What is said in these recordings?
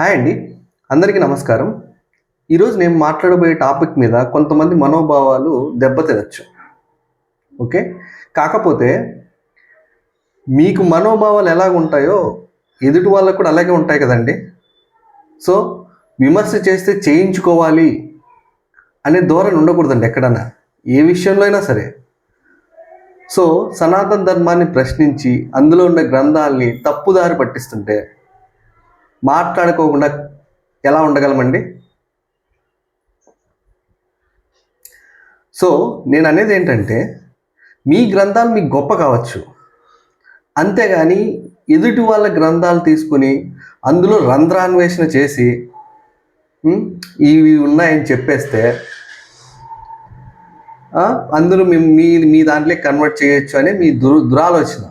Hi అండి. అందరికీ నమస్కారం. ఈరోజు నేను మాట్లాడబోయే టాపిక్ మీద కొంతమంది మనోభావాలు దెబ్బతినచ్చు. ఓకే? కాకపోతే మీకు మనోభావాలు ఎలాగ ఉంటాయో ఎదుటి వాళ్ళకు కూడా అలాగే ఉంటాయి కదండి. సో విమర్శ చేస్తే చేయించుకోవాలి అనే ధోరణి ఉండకూడదండి ఎక్కడన్నా. ఏ విషయంలో అయినా సరే. సో సనాతన ధర్మాన్ని ప్రశ్నించి అందులో ఉన్న గ్రంథాలని తప్పుదారి పట్టిస్తుంటే మాట్లాడుకోకుండా ఎలా ఉండగలమండి? సో నేను అనేది ఏంటంటే మీ గ్రంథాలు మీకు గొప్ప కావచ్చు. అంతేగాని ఎదుటి వాళ్ళ గ్రంథాలు తీసుకుని అందులో రంధ్రాన్వేషణ చేసి ఇవి ఉన్నాయని చెప్పేస్తే అందరూ అందులో మీ మీ మీ దాంట్లో కన్వర్ట్ చేయొచ్చు అని మీ దుర్ దురాలోచన.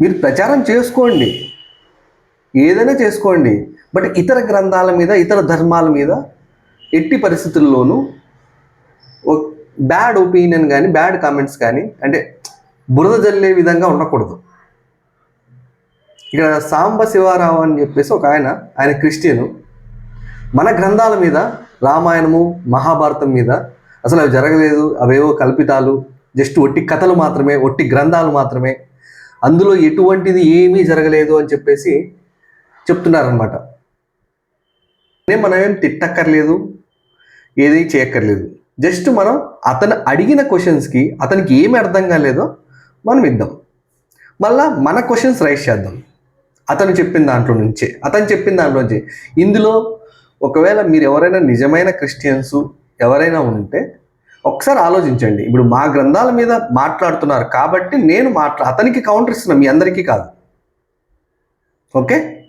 మీరు ప్రచారం చేసుకోండి. ఏదైనా చేసుకోండి. బట్ ఇతర గ్రంథాల మీద ఇతర ధర్మాల మీద ఎట్టి పరిస్థితుల్లోనూ బ్యాడ్ ఒపీనియన్ కానీ బ్యాడ్ కామెంట్స్ కానీ అంటే బురద జల్లే విధంగా ఉండకూడదు. ఇక్కడ సాంబ శివారావు అని చెప్పేసి ఒక ఆయన ఆయన క్రిస్టియను. మన గ్రంథాల మీద రామాయణము మహాభారతం మీద అసలు అవి జరగలేదు. అవేవో కల్పితాలు జస్ట్ ఒట్టి కథలు మాత్రమే ఒట్టి గ్రంథాలు మాత్రమే. అందులో ఎటువంటిది ఏమీ జరగలేదు అని చెప్పేసి చెప్తున్నారనమాట మనం ఏం తిట్టక్కర్లేదు ఏది చేయక్కర్లేదు. జస్ట్ మనం అతను అడిగిన క్వశ్చన్స్కి అతనికి ఏమి అర్థం కాలేదో మనం ఇద్దాం మళ్ళా మన క్వశ్చన్స్ రైస్ చేద్దాం. అతను చెప్పిన దాంట్లో నుంచే అతను చెప్పిన దాంట్లో నుంచే. ఇందులో ఒకవేళ మీరు ఎవరైనా నిజమైన క్రిస్టియన్స్ ఎవరైనా ఉంటే ఒకసారి ఆలోచించండి. ఇప్పుడు మా గ్రంథాల మీద మాట్లాడుతున్నారు కాబట్టి నేను మాట్లా అతనికి కౌంటర్ ఇస్తున్నా మీ అందరికీ కాదు. ఓకే?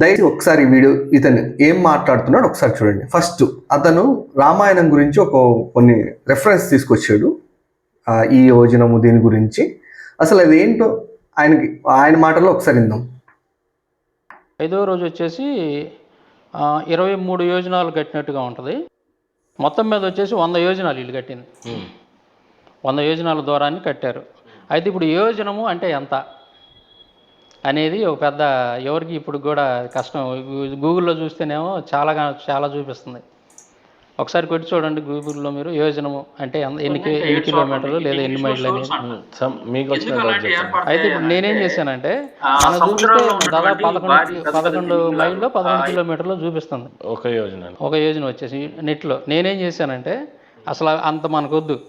దయచేసి ఒకసారి ఈ వీడియో ఇతను ఏం మాట్లాడుతున్నాడు ఒకసారి చూడండి. ఫస్ట్ అతను రామాయణం గురించి ఒక కొన్ని రెఫరెన్స్ తీసుకొచ్చాడు. ఆ, ఈ యోజనము దీని గురించి. అసలు అది ఏంటో ఆయనకి ఆయన మాటల్లో ఒకసారి విందాం. ఐదో రోజు వచ్చేసి ఇరవై మూడు యోజనాలు కట్టినట్టుగా ఉంటుంది. మొత్తం మీద వచ్చేసి వంద యోజనాలు ఇల్లు కట్టింది. వంద యోజనాల దూరాన్ని కట్టారు. అయితే ఇప్పుడు యోజనము అంటే ఎంత? అనేది ఒక పెద్ద ఎవరికి ఇప్పుడు కూడా కష్టం. గూగుల్లో చూస్తేనేమో చాలా గా- చాలా చూపిస్తుంది. ఒకసారి కొట్టి చూడండి గూగుల్లో మీరు యోజనము అంటే ఎన్ని ఎన్ని కిలోమీటర్లు లేదా ఎన్ని మైళ్ళు అనేది సమ్ మీకు అయితే ఇప్పుడు నేనేం చేశానంటే మనం చూపిస్తే దాదాపు పదకొండు పదకొండు మైళ్ళు పదకొండు కిలోమీటర్లు చూపిస్తుంది. ఒక యోజన. ఒక యోజన వచ్చేసి నెట్లో. నేనేం చేశానంటే అసలు అంత మనకొద్దు.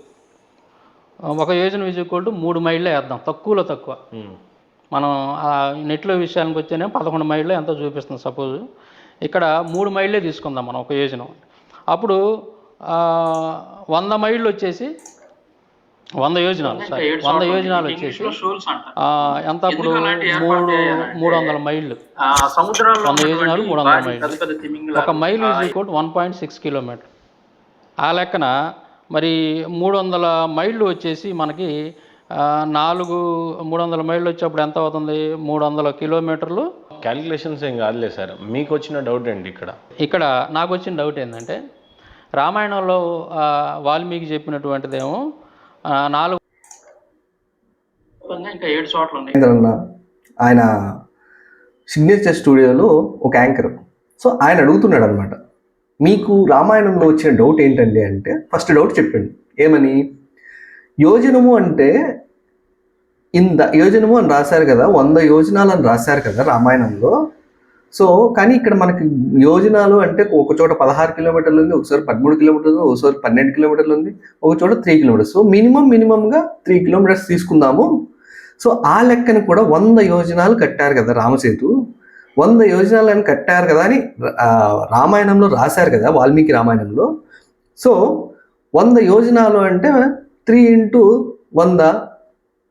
ఒక యోజన విజయకోల్డ్ మూడు మైళ్ళే వేద్దాం. తక్కువలో తక్కువ. మనం ఆ నెట్లో విషయానికి వచ్చేనే పదకొండు మైళ్ళు ఎంతో చూపిస్తుంది సపోజ్. ఇక్కడ మూడు మైళ్ళే తీసుకుందాం మనం ఒక యోజన అప్పుడు వంద మైళ్ళు వచ్చేసి వంద యోజనాలు సారీ వంద యోజనాలు వచ్చేసి ఎంత అప్పుడు మూడు మూడు వందల మైళ్ళు. వంద యోజనాలు మూడు వందల మైళ్ళు. ఒక mile is equal one point six kilometer. ఆ లెక్కన మరి మూడు వందల మైళ్ళు వచ్చేసి మనకి నాలుగు మూడు వందల మైళ్ళు వచ్చేప్పుడు ఎంత అవుతుంది? మూడు వందల కిలోమీటర్లు? క్యాలిక్యులేషన్స్ ఏం కాదులే సార్. మీకు వచ్చిన డౌట్ ఏంటి ఇక్కడ. ఇక్కడ నాకు వచ్చిన డౌట్ ఏంటంటే రామాయణంలో వాల్మీకి చెప్పినటువంటిదేమో నాలుగు ఇంకా ఏడు చోట్ల ఉన్నాయి. ఆయన సిగ్నేచర్ స్టూడియోలో ఒక యాంకర్ సో ఆయన అడుగుతున్నాడు అనమాట మీకు రామాయణంలో వచ్చిన డౌట్ ఏంటండి? అంటే ఫస్ట్ డౌట్ చెప్పండి. ఏమని? యోజనము అంటే ఇంద యోజనము అని రాశారు కదా వంద యోజనాలు అని రాశారు కదా రామాయణంలో. సో కానీ ఇక్కడ మనకి యోజనాలు అంటే ఒక చోట పదహారు కిలోమీటర్లు ఉంది ఒకసారి పదమూడు కిలోమీటర్లు ఉంది ఒకసారి పన్నెండు కిలోమీటర్లు ఉంది ఒక చోట త్రీ కిలోమీటర్స్ సో మినిమం మినిమంగా త్రీ కిలోమీటర్స్ తీసుకుందాము. సో ఆ లెక్కన కూడా వంద యోజనాలు కట్టారు కదా రామసేతు. వంద యోజనాలు అని కట్టారు కదా అని రామాయణంలో రాశారు కదా వాల్మీకి రామాయణంలో. సో వంద యోజనాలు అంటే త్రీ ఇంటూ వంద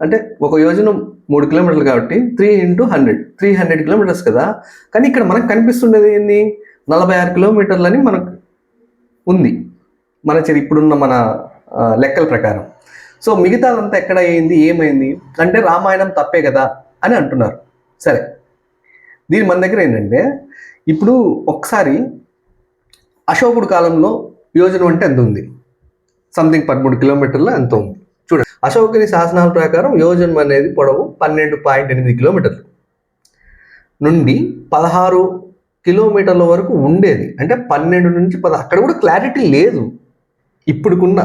అంటే ఒక యోజనం మూడు కిలోమీటర్లు కాబట్టి three into hundred. Three hundred kilometers కదా? కానీ ఇక్కడ మనకు కనిపిస్తుండేది ఏంది? నలభై ఆరు కిలోమీటర్లని మనకు ఉంది. మన చరి- ఇప్పుడున్న మన లెక్కల ప్రకారం. సో మిగతాదంతా ఎక్కడ అయింది? ఏమైంది? అంటే రామాయణం తప్పే కదా? అని అంటున్నారు. సరే. దీని మన దగ్గర ఏంటంటే ఇప్పుడు ఒకసారి అశోకుడు కాలంలో యోజనం అంటే ఎంత ఉంది? సంథింగ్ పదమూడు కిలోమీటర్లు ఎంత ఉంది? చూడండి. అశోకుని శాసనాల ప్రకారం యోజనం అనేది పొడవు పన్నెండు పాయింట్ ఎనిమిది కిలోమీటర్లు. నుండి పదహారు కిలోమీటర్ల వరకు ఉండేది. అంటే పన్నెండు నుంచి పద అక్కడ కూడా క్లారిటీ లేదు. ఇప్పుడుకున్న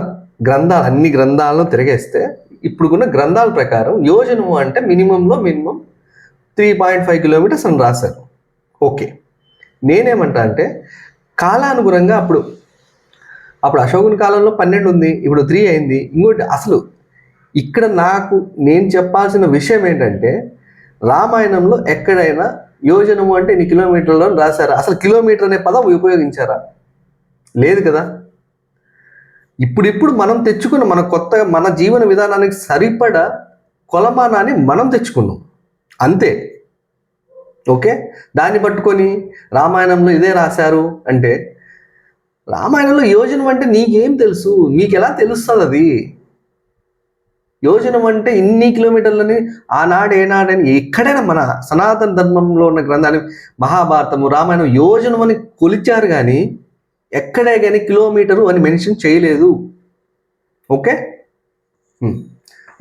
గ్రంథాలు అన్ని గ్రంథాలను తిరిగేస్తే ఇప్పుడుకున్న గ్రంథాల ప్రకారం యోజనము అంటే మినిమంలో minimum three point five kilometers అని రాశారు. ఓకే. నేనేమంటా అంటే కాలానుగుణంగా అప్పుడు అప్పుడు అశోకుని కాలంలో పన్నెండు ఉంది ఇప్పుడు త్రీ అయింది. ఇంకోటి అసలు ఇక్కడ నాకు నేను చెప్పాల్సిన విషయం ఏంటంటే రామాయణంలో ఎక్కడైనా యోజనము అంటే నీ కిలోమీటర్లో రాశారా. అసలు కిలోమీటర్ అనే పదం ఉపయోగించారా? లేదు కదా. ఇప్పుడిప్పుడు మనం తెచ్చుకున్న మన కొత్త మన జీవన విధానానికి సరిపడ కొలమానాన్ని మనం తెచ్చుకున్నాం. అంతే. ఓకే? దాన్ని పట్టుకొని రామాయణంలో ఇదే రాశారు అంటే రామాయణంలో యోజనం అంటే నీకేం తెలుసు? నీకు ఎలా తెలుస్తుంది అది యోజనం అంటే ఇన్ని కిలోమీటర్లని ఆనాడు ఏనాడని ఎక్కడైనా మన సనాతన ధర్మంలో ఉన్న గ్రంథాలు మహాభారతము రామాయణం యోజనం అని కొలిచారు కానీ ఎక్కడే కానీ కిలోమీటరు అని మెన్షన్ చేయలేదు. ఓకే?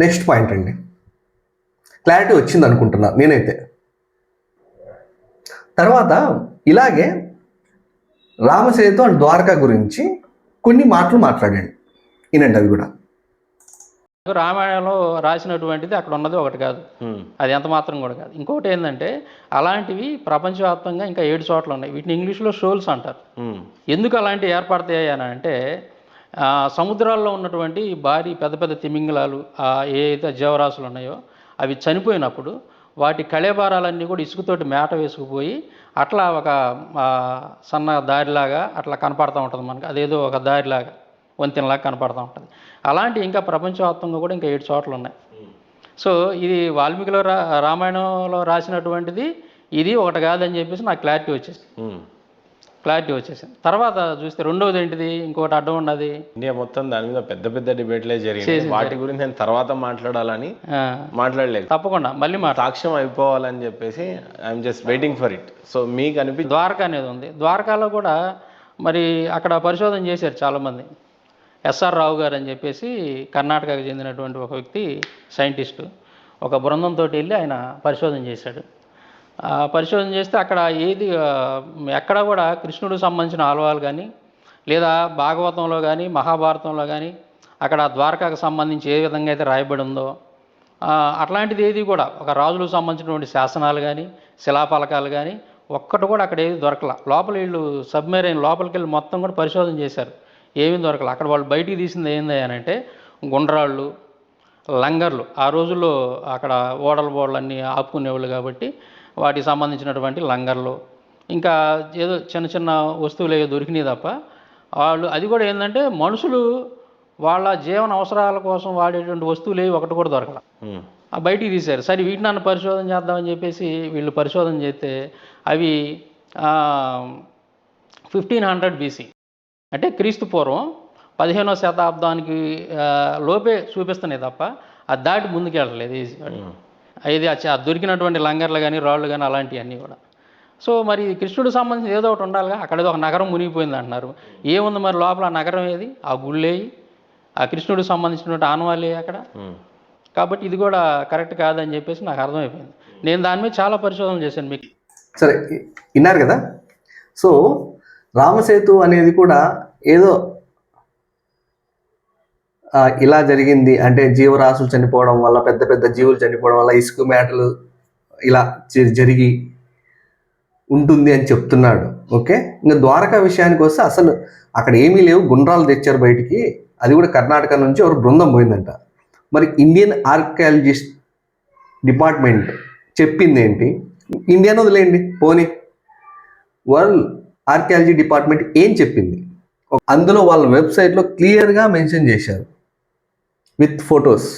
నెక్స్ట్ పాయింట్ అండి. క్లారిటీ వచ్చింది అనుకుంటున్నా నేనైతే. తర్వాత ఇలాగే రామసేతు అండ్ ద్వారకా గురించి కొన్ని మాటలు మాట్లాడండి. వినండి అవి కూడా. రామాయణంలో రాసినటువంటిది అక్కడ ఉన్నది ఒకటి కాదు. అది ఎంత మాత్రం కూడా కాదు. ఇంకోటి ఏంటంటే అలాంటివి ప్రపంచవ్యాప్తంగా ఇంకా ఏడు చోట్ల ఉన్నాయి. వీటిని ఇంగ్లీష్లో షోల్స్ అంటారు. ఎందుకు అలాంటివి ఏర్పడతాయి అని అంటే ఆ, సముద్రాల్లో ఉన్నటువంటి భారీ పెద్ద పెద్ద తిమింగలాలు ఆ ఏ అయితే జీవరాశులు ఉన్నాయో అవి చనిపోయినప్పుడు వాటి కళేబారాలన్నీ కూడా ఇసుకతోటి మేట వేసుకుపోయి అట్లా ఒక సన్న దారిలాగా అట్లా కనపడతా ఉంటుంది మనకి. అదేదో ఒక దారిలాగా వంతెనలాగా కనపడతా ఉంటుంది. అలాంటి ఇంకా ప్రపంచవ్యాప్తంగా కూడా ఇంకా ఏడు చోట్ల ఉన్నాయి. సో ఇది వాల్మీకిలో రా రామాయణంలో రాసినటువంటిది ఇది ఒకటి కాదని చెప్పేసి నాకు క్లారిటీ వచ్చేసింది. క్లారిటీ వచ్చేసింది. తర్వాత చూస్తే రెండవది ఏంటిది? ఇంకోటి అడ్డం ఉన్నది. ఇండియా మొత్తం దాని మీద పెద్ద పెద్ద డిబేట్లే జరిగింది వాటి గురించి నేను తర్వాత మాట్లాడాలని మాట్లాడలేదు. తప్పకుండా. మళ్ళీ మాట సాక్ష్యం అయిపోవాలని చెప్పేసి I'm just waiting for it so మీకు అనిపి ద్వారకా అనేది ఉంది. ద్వారకాలో కూడా మరి అక్కడ పరిశోధన చేశారు చాలామంది. ఎస్ఆర్ రావు గారు అని చెప్పేసి కర్ణాటకకు చెందినటువంటి ఒక వ్యక్తి సైంటిస్టు. ఒక బృందంతో వెళ్ళి ఆయన పరిశోధన చేశాడు. పరిశోధన చేస్తే అక్కడ ఏది ఎక్కడ కూడా కృష్ణుడికి సంబంధించిన ఆలవాలు కానీ లేదా భాగవతంలో కానీ మహాభారతంలో కానీ అక్కడ ద్వారకాకు సంబంధించి ఏ విధంగా అయితే రాయబడి ఉందో అట్లాంటిది ఏది కూడా ఒక రాజులకు సంబంధించినటువంటి శాసనాలు కానీ శిలాఫలకాలు కానీ ఒక్కటి కూడా అక్కడ ఏది దొరకల. లోపల వీళ్ళు సబ్మెరైన్ లోపలికి వెళ్ళి మొత్తం కూడా పరిశోధన చేశారు. ఏమీ దొరకల. అక్కడ వాళ్ళు బయటికి తీసింది ఏంది అని అంటే గుండ్రాళ్ళు లంగర్లు. ఆ రోజుల్లో అక్కడ ఓడల బోడలు అన్నీ ఆపుకునేవాళ్ళు కాబట్టి వాటికి సంబంధించినటువంటి లంగర్లు. ఇంకా ఏదో చిన్న చిన్న వస్తువులు ఏవో దొరికినాయి తప్ప వాళ్ళు అది కూడా ఏంటంటే మనుషులు వాళ్ళ జీవన అవసరాల కోసం వాడేటువంటి వస్తువులు ఏవి ఒకటి కూడా దొరకల. బయటికి తీశారు సరే వీటిని నన్ను పరిశోధన చేద్దామని చెప్పేసి వీళ్ళు పరిశోధన చేస్తే అవి ఫిఫ్టీన్ హండ్రెడ్ బీసీ. అంటే క్రీస్తు పూర్వం పదిహేనో శతాబ్దానికి లోపే చూపిస్తున్నాయి తప్ప అది దాటి ముందుకు వెళ్ళలేదు ఈజీ ఉమ్. ఇది దొరికినటువంటి లంగర్లు కానీ రాళ్ళు కానీ అలాంటివన్నీ కూడా. సో మరి కృష్ణుడికి సంబంధించి ఏదో ఒకటి ఉండాలిగా. అక్కడ ఏదో ఒక నగరం మునిగిపోయింది అంటున్నారు. ఏముంది మరి లోపల ఆ నగరం ఏది? ఆ గుళ్ళేయి ఆ కృష్ణుడికి సంబంధించినటువంటి ఆనవాళ్ళే అక్కడ. కాబట్టి ఇది కూడా కరెక్ట్ కాదని చెప్పేసి నాకు అర్థమైపోయింది. నేను దాని మీద చాలా పరిశోధన చేశాను మీకు. సరే విన్నారు కదా? సో రామసేతు అనేది కూడా ఏదో ఇలా జరిగింది అంటే జీవరాశులు చనిపోవడం వల్ల పెద్ద పెద్ద జీవులు చనిపోవడం వల్ల ఇసుక మేటలు ఇలా జ- జరిగి ఉంటుంది అని చెప్తున్నాడు. ఓకే? ఇంకా ద్వారకా విషయానికి వస్తే అసలు అక్కడ ఏమీ లేవు. గుండ్రాలు తెచ్చారు బయటికి. అది కూడా కర్ణాటక నుంచి ఎవరు బృందం పోయిందంట. మరి ఇండియన్ ఆర్కియాలజిస్ట్ డిపార్ట్మెంట్ చెప్పింది ఏంటి? ఇండియన్ వదిలేయండి పోనీ. వరల్డ్ ఆర్కియాలజీ డిపార్ట్మెంట్ ఏం చెప్పింది? అందులో వాళ్ళ వెబ్సైట్లో క్లియర్గా మెన్షన్ చేశారు. With photos.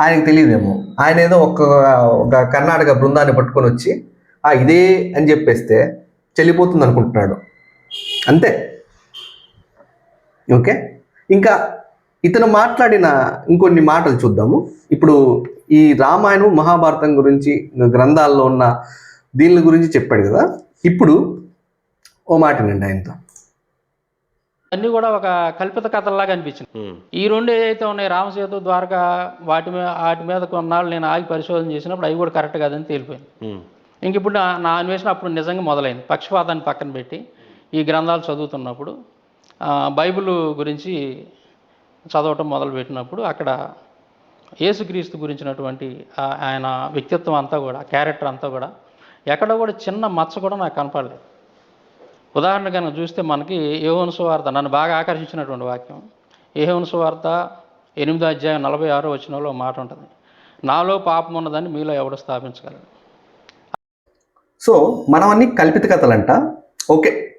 ఆయనకు తెలియదేమో. ఆయన ఏదో ఒక ఒక కర్ణాటక బృందాన్ని పట్టుకొని వచ్చి ఆ ఇదే అని చెప్పేస్తే చెల్లిపోతుంది అనుకుంటున్నాడు. అంతే. ఓకే? ఇంకా ఇతను మాట్లాడిన ఇంకొన్ని మాటలు చూద్దాము. ఇప్పుడు ఈ రామాయణం మహాభారతం గురించి గ్రంథాల్లో ఉన్న దీని గురించి చెప్పాడు కదా. ఇప్పుడు ఓ మాట వినండి ఆయనతో. అన్నీ కూడా ఒక కల్పిత కథల్లాగా అనిపించింది. ఈ రెండు ఏవైతే ఉన్నాయి రామసేతు ద్వారకా వాటి మీద వాటి మీద కొన్నాళ్ళు నేను ఆగి పరిశోధన చేసినప్పుడు అవి కూడా కరెక్ట్ కాదని తేలిపోయింది. ఇంక ఇప్పుడు నా అన్వేషణ అప్పుడు నిజంగా మొదలైంది పక్షపాతాన్ని పక్కన పెట్టి ఈ గ్రంథాలు చదువుతున్నప్పుడు బైబిల్ గురించి చదవటం మొదలుపెట్టినప్పుడు అక్కడ యేసుక్రీస్తు గురించినటువంటి ఆయన వ్యక్తిత్వం అంతా కూడా క్యారెక్టర్ అంతా కూడా ఎక్కడ కూడా చిన్న మచ్చ కూడా నాకు కనపడలేదు ఉదాహరణ కనుక చూస్తే మనకి యోహోను సువార్త నన్ను బాగా ఆకర్షించినటువంటి వాక్యం. యోహోను సువార్త ఎనిమిదో అధ్యాయం నలభై ఆరో వచనంలో మాట ఉంటుంది. నాలో పాపం ఉన్నదని మీలో ఎవడు స్థాపించగలరు సో మనం అన్ని కల్పిత కథలంట. ఓకే.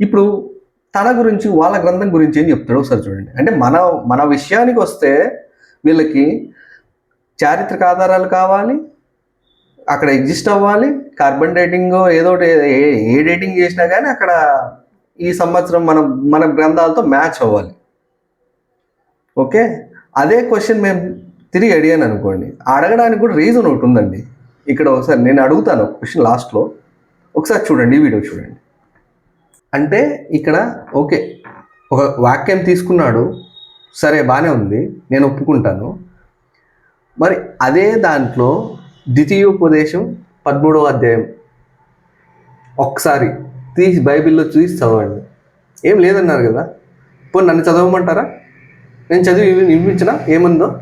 ఇప్పుడు తన గురించి వాళ్ళ గ్రంథం గురించి ఏం చెప్తాడో ఒకసారి చూడండి. అంటే మన మన విషయానికి వస్తే వీళ్ళకి చారిత్రక ఆధారాలు కావాలి అక్కడ ఎగ్జిస్ట్ అవ్వాలి. కార్బన్ డేటింగ్ ఏదో ఒకటి ఏ- ఏ డేటింగ్ చేసినా కానీ అక్కడ ఈ సంవత్సరం మన మన గ్రంథాలతో మ్యాచ్ అవ్వాలి. ఓకే అదే క్వశ్చన్ మేము తిరిగి అడిగాను అనుకోండి. అడగడానికి కూడా రీజన్ ఒకటి ఉందండి. ఇక్కడ ఒకసారి నేను అడుగుతాను క్వశ్చన్ లాస్ట్లో ఒకసారి చూడండి ఈ వీడియో చూడండి. అంటే ఇక్కడ ఓకే ఒక వాక్యం తీసుకున్నాడు. సరే బాగానే ఉంది. నేను ఒప్పుకుంటాను. మరి అదే దాంట్లో ద్వితీయోపదేశం పదమూడవ అధ్యాయం. ఒకసారి తీసి బైబిల్లో చూసి చదవండి. ఏం లేదన్నారు కదా? ఇప్పుడు నన్ను చదవమంటారా? నేను చదివి వినిపించిన ఏముందో?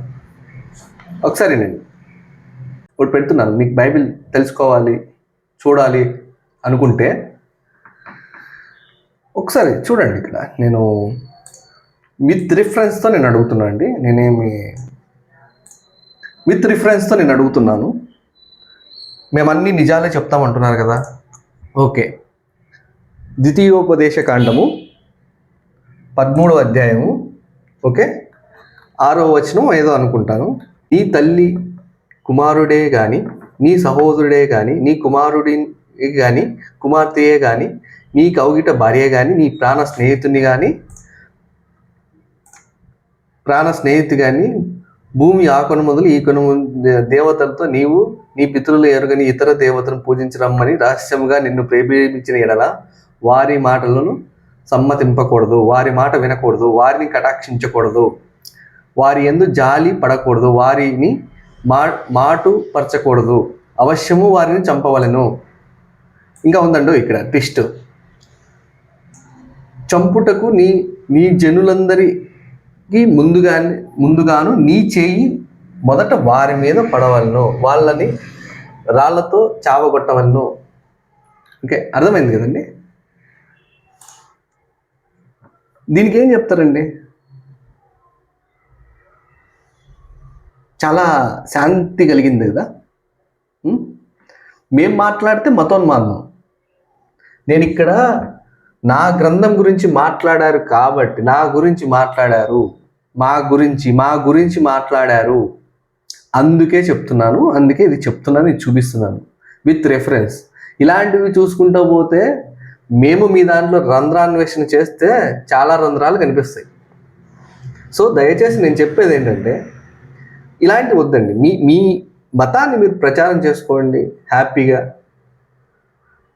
ఒకసారి నేను ఇప్పుడు పెడుతున్నాను మీకు బైబిల్ తెలుసుకోవాలి చూడాలి అనుకుంటే ఒకసారి చూడండి ఇక్కడ. నేను విత్ రిఫరెన్స్తో నేను అడుగుతున్నాను అండి నేనేమి విత్ రిఫరెన్స్తో నేను అడుగుతున్నాను. మేమన్నీ నిజాలే చెప్తామంటున్నారు కదా. ఓకే. ద్వితీయోపదేశ కాండము పదమూడవ అధ్యాయము. ఓకే. ఆరో వచనం ఏదో అనుకుంటాను. నీ తల్లి కుమారుడే కానీ నీ సహోదరుడే కానీ నీ కుమారుడి కానీ కుమార్తెయే కానీ నీ కౌగిట భార్య కానీ నీ ప్రాణ స్నేహితుని కానీ ప్రాణ స్నేహితు కానీ భూమి ఆ కొను మొదలు ఈ కొను దేవతలతో నీవు నీ పితరులు ఎరుగని ఇతర దేవతను పూజించరమ్మని రహస్యముగా నిన్ను ప్రేమించిన ఎడల వారి మాటలను సమ్మతింపకూడదు వారి మాట వినకూడదు వారిని కటాక్షించకూడదు. వారి ఎందు జాలి పడకూడదు వారిని మా మాటుపరచకూడదు అవశ్యము వారిని చంపవలెను. ఇంకా ఉందండు ఇక్కడ ట్విస్ట్. చంపుటకు నీ నీ జనులందరికీ ముందుగా ముందుగాను నీ చేయి మొదట వారి మీద పడవలను వాళ్ళని రాళ్ళతో చావగొట్టవలను. ఓకే అర్థమైంది కదండి? దీనికి ఏం చెప్తారండి? చాలా శాంతి కలిగింది కదా? మేము మాట్లాడితే మతోన్మాదం. నేను ఇక్కడ నా గ్రంథం గురించి మాట్లాడారు కాబట్టి నా గురించి మాట్లాడారు. మా గురించి మా గురించి మాట్లాడారు. అందుకే చెప్తున్నాను అందుకే ఇది చెప్తున్నాను ఇది చూపిస్తున్నాను. విత్ రెఫరెన్స్ ఇలాంటివి చూసుకుంటూ పోతే మేము మీ దాంట్లో రంధ్రాన్వేషణ చేస్తే చాలా రంధ్రాలు కనిపిస్తాయి. సో దయచేసి నేను చెప్పేది ఏంటంటే ఇలాంటి వద్దండి. మీ మీ మతాన్ని మీరు ప్రచారం చేసుకోండి హ్యాపీగా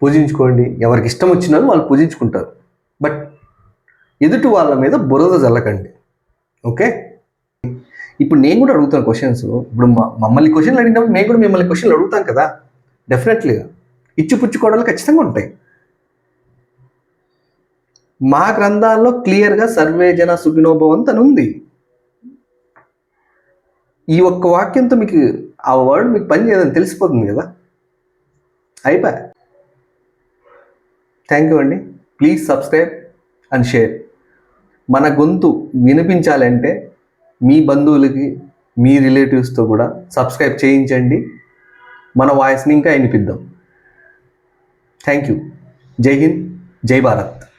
పూజించుకోండి. ఎవరికి ఇష్టం వచ్చినా వాళ్ళు వాళ్ళు పూజించుకుంటారు. బట్ ఎదుటి వాళ్ళ మీద బురద జల్లకండి. ఓకే ఇప్పుడు నేను కూడా అడుగుతాను క్వశ్చన్స్ ఇప్పుడు మమ్మల్ని క్వశ్చన్లు అడిగినప్పుడు మేము కూడా మిమ్మల్ని క్వశ్చన్లు అడుగుతాం కదా. డెఫినెట్లీగా ఇచ్చిపుచ్చుకోవడాలు ఖచ్చితంగా ఉంటాయి. మా గ్రంథాల్లో క్లియర్గా సర్వే జన సుఖినోభవంత్ అని ఉంది. ఈ ఒక్క వాక్యంతో మీకు ఆ వర్డ్ మీకు పని చేయదని తెలిసిపోతుంది కదా. అయిపోయా? థ్యాంక్ యూ అండి. ప్లీజ్ సబ్స్క్రైబ్ అండ్ షేర్ మన గొంతు వినిపించాలంటే మీ బంధువులకి మీ రిలేటివ్స్తో కూడా సబ్స్క్రైబ్ చేయించండి. మన వాయిస్ని ఇంకా వినిపిద్దాం. Thank you. జై హింద్ జై భారత్.